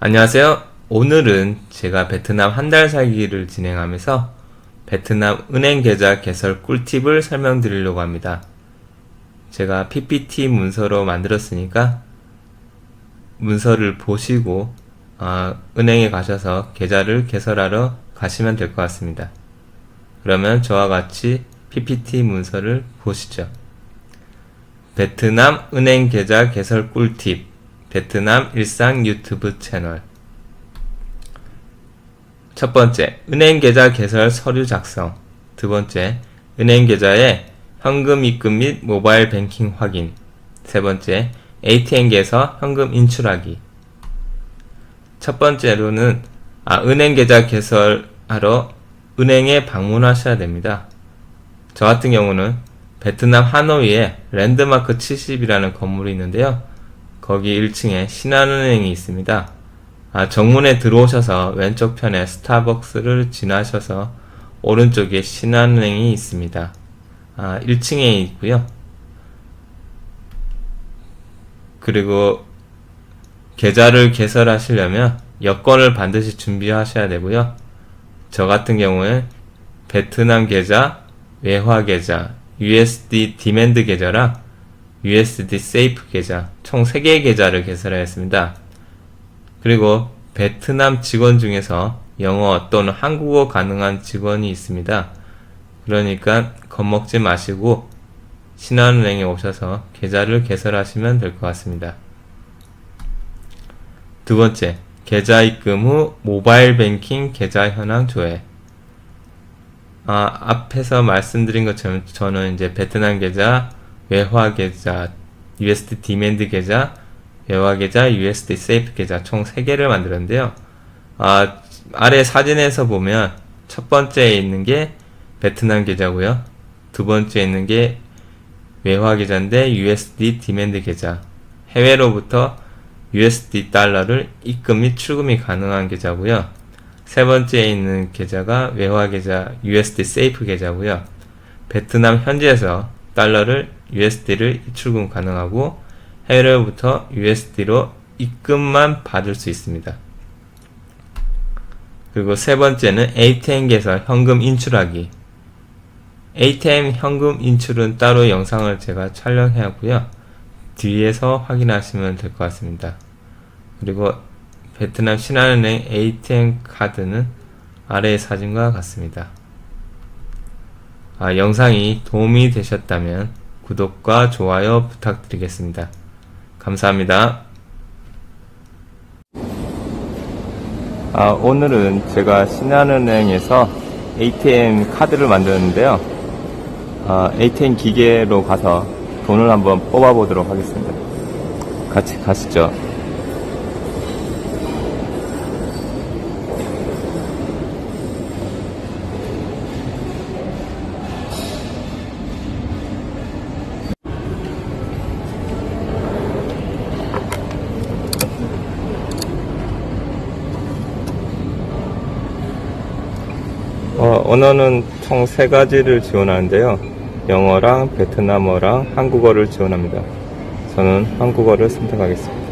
안녕하세요. 오늘은 제가 베트남 한 달 살기를 진행하면서 베트남 은행 계좌 개설 꿀팁을 설명드리려고 합니다. 제가 PPT 문서로 만들었으니까 문서를 보시고 아, 은행에 가셔서 계좌를 개설하러 가시면 될 것 같습니다. 그러면 저와 같이 PPT 문서를 보시죠. 베트남 은행 계좌 개설 꿀팁 베트남 일상 유튜브 채널 첫 번째, 은행 계좌 개설 서류 작성. 두 번째, 은행 계좌에 현금 입금 및 모바일 뱅킹 확인. 세 번째, ATM기에서 현금 인출하기. 첫 번째로는 아, 은행 계좌 개설하러 은행에 방문하셔야 됩니다. 저 같은 경우는 베트남 하노이에 랜드마크 70이라는 건물이 있는데요. 거기 1층에 신한은행이 있습니다. 아, 정문에 들어오셔서 왼쪽 편에 스타벅스를 지나셔서 오른쪽에 신한은행이 있습니다. 아, 1층에 있고요. 그리고 계좌를 개설하시려면 여권을 반드시 준비하셔야 되고요. 저 같은 경우에 베트남 계좌, 외화 계좌, USD 디맨드 계좌랑 USD 세이프 계좌 총 3개의 계좌를 개설하였습니다. 그리고 베트남 직원 중에서 영어 또는 한국어 가능한 직원이 있습니다. 그러니까 겁먹지 마시고 신한은행에 오셔서 계좌를 개설하시면 될 것 같습니다. 두 번째, 계좌 입금 후 모바일 뱅킹 계좌 현황 조회. 아, 앞에서 말씀드린 것처럼 저는 이제 베트남 계좌, 외화 계좌, USD 디맨드 계좌, 외화 계좌, USD 세이프 계좌 총 3개를 만들었는데요. 아, 아래 사진에서 보면 첫 번째에 있는 게 베트남 계좌고요. 두 번째에 있는 게 외화 계좌인데 USD 디맨드 계좌. 해외로부터 USD 달러를 입금 및 출금이 가능한 계좌고요. 세 번째에 있는 계좌가 외화 계좌 USD 세이프 계좌고요. 베트남 현지에서 달러를 USD를 출금 가능하고 해외로부터 USD로 입금만 받을 수 있습니다. 그리고 세 번째는 ATM기에서 현금 인출하기. ATM 현금 인출은 따로 영상을 제가 촬영해왔고요. 뒤에서 확인하시면 될 것 같습니다. 그리고 베트남 신한은행 ATM 카드는 아래의 사진과 같습니다. 아, 영상이 도움이 되셨다면 구독과 좋아요 부탁드리겠습니다. 감사합니다. 아, 오늘은 제가 신한은행에서 ATM 카드를 만들었는데요. 아, ATM 기계로 가서 돈을 한번 뽑아보도록 하겠습니다. 같이 가시죠. 언어는 총세 가지를 지원하는데요. 영어랑 베트남어랑 한국어를 지원합니다. 저는 한국어를 선택하겠습니다.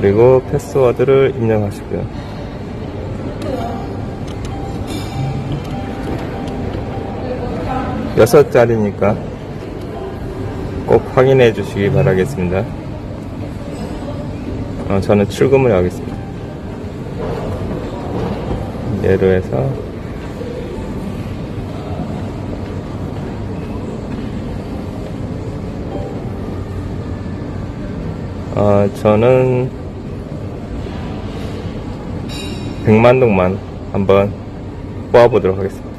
그리고 패스워드를 입력하시고요. 여섯 자리니까 꼭 확인해 주시기 바라겠습니다. 어, 저는 출금을 하겠습니다. 예로 해서 어, 저는 100만 동만 한번 뽑아보도록 하겠습니다.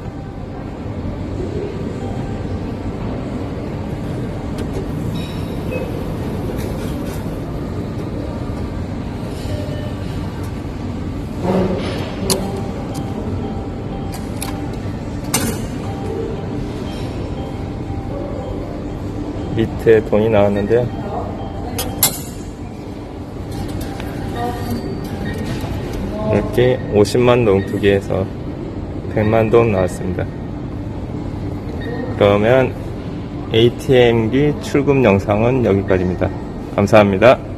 밑에 돈이 나왔는데요. 이렇게 50만 동두 개에서 100만 동 나왔습니다. 그러면 ATM기 출금 영상은 여기까지입니다. 감사합니다.